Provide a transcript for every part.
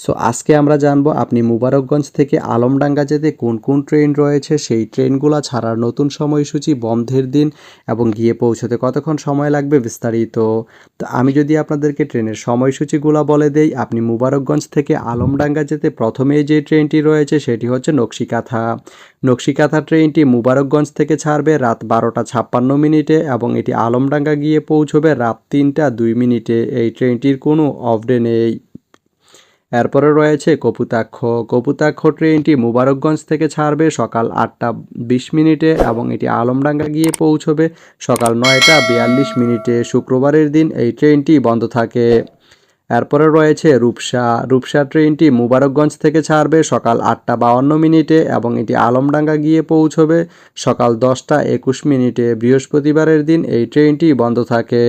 So আজকে আমরা জানব আপনি মুবারকগঞ্জ থেকে আলমডাঙ্গা যেতে কোন কোন ট্রেন রয়েছে, সেই ট্রেনগুলো ছাড়ার নতুন সময়সূচি, বন্ধের দিন এবং গিয়ে পৌঁছতে কতক্ষণ সময় লাগবে বিস্তারিত। তো আমি যদি আপনাদেরকে ট্রেনের সময়সূচিগুলো বলে দেই, আপনি মুবারকগঞ্জ থেকে আলমডাঙ্গা যেতে প্রথমেই যে ট্রেনটি রয়েছে সেটি হচ্ছে নকশিকাথা। নকশিকাথা ট্রেনটি মুবারকগঞ্জ থেকে ছাড়বে রাত বারোটা ছাপ্পান্ন মিনিটে এবং এটি আলমডাঙ্গা গিয়ে পৌঁছবে রাত তিনটা দুই মিনিটে। এই ট্রেনটির কোনো অফ ডে নেই। এরপরে রয়েছে কপুতাক্ষ। কপুতাক্ষ ট্রেনটি মুবারকগঞ্জ থেকে ছাড়বে সকাল আটটা বিশ মিনিটে এবং এটি আলমডাঙ্গা গিয়ে পৌঁছবে সকাল নয়টা বিয়াল্লিশ মিনিটে। শুক্রবারের দিন এই ট্রেনটি বন্ধ থাকে। এরপরে রয়েছে রূপসা। রূপসা ট্রেনটি মুবারকগঞ্জ থেকে ছাড়বে সকাল আটটা বাউন্ন মিনিটে এবং এটি আলমডাঙ্গা গিয়ে পৌঁছবে সকাল দশটা একুশ মিনিটে। বৃহস্পতিবারের দিন এই ট্রেনটি বন্ধ থাকে।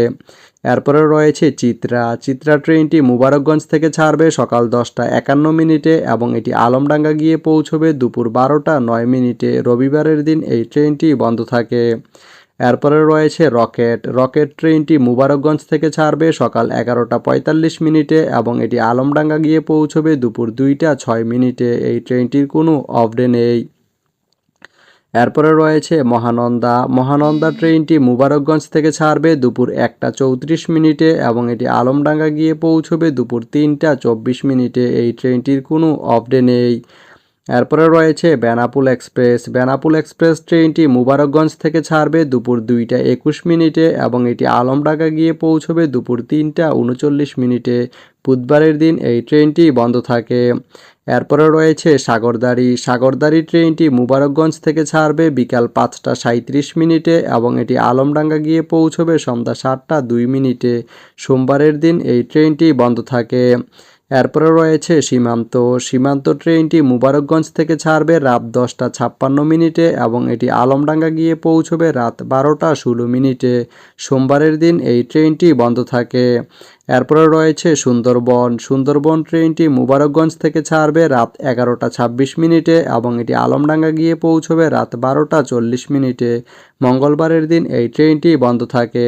এরপরে রয়েছে চিত্রা। চিত্রা ট্রেনটি মুবারকগঞ্জ থেকে ছাড়বে সকাল দশটা একান্ন মিনিটে এবং এটি আলমডাঙ্গা গিয়ে পৌঁছবে দুপুর বারোটা নয় মিনিটে। রবিবারের দিন এই ট্রেনটি বন্ধ থাকে। এরপরে রয়েছে রকেট। রকেট ট্রেনটি মুবারকগঞ্জ থেকে ছাড়বে সকাল এগারোটা পঁয়তাল্লিশ মিনিটে এবং এটি আলমডাঙ্গা গিয়ে পৌঁছবে দুপুর দুইটা ছয় মিনিটে। এই ট্রেনটির কোনো অফ ডে নেই। এরপরে রয়েছে মহানন্দা। মহানন্দা ট্রেনটি মুবারকগঞ্জ থেকে ছাড়বে দুপুর একটা চৌত্রিশ মিনিটে এবং এটি আলমডাঙ্গা গিয়ে পৌঁছবে দুপুর তিনটা চব্বিশ মিনিটে। এই ট্রেনটির কোনো অফ ডে নেই। এরপরে রয়েছে বেনাপুল এক্সপ্রেস। বেনাপুল এক্সপ্রেস ট্রেনটি মুবারকগঞ্জ থেকে ছাড়বে দুপুর দুইটা একুশ মিনিটে এবং এটি আলমডাঙ্গা গিয়ে পৌঁছবে দুপুর তিনটা উনচল্লিশ মিনিটে। বুধবারের দিন এই ট্রেনটি বন্ধ থাকে। এরপরে রয়েছে সাগরদারি সাগরদাড়ি ট্রেনটি মুবারকগঞ্জ থেকে ছাড়বে বিকাল পাঁচটা সাঁত্রিশ মিনিটে এবং এটি আলমডাঙ্গা গিয়ে পৌঁছবে সন্ধ্যা সাতটা দুই মিনিটে। সোমবারের দিন এই ট্রেনটি বন্ধ থাকে। এরপরে রয়েছে সীমান্ত। সীমান্ত ট্রেনটি মুবারকগঞ্জ থেকে ছাড়বে রাত দশটা ছাপ্পান্ন মিনিটে এবং এটি আলমডাঙ্গা গিয়ে পৌঁছবে রাত বারোটা ষোলো মিনিটে। সোমবারের দিন এই ট্রেনটি বন্ধ থাকে। এরপরে রয়েছে সুন্দরবন। সুন্দরবন ট্রেনটি মুবারকগঞ্জ থেকে ছাড়বে রাত এগারোটা ছাব্বিশ মিনিটে এবং এটি আলমডাঙ্গা গিয়ে পৌঁছবে রাত বারোটা চল্লিশ মিনিটে। মঙ্গলবারের দিন এই ট্রেনটি বন্ধ থাকে।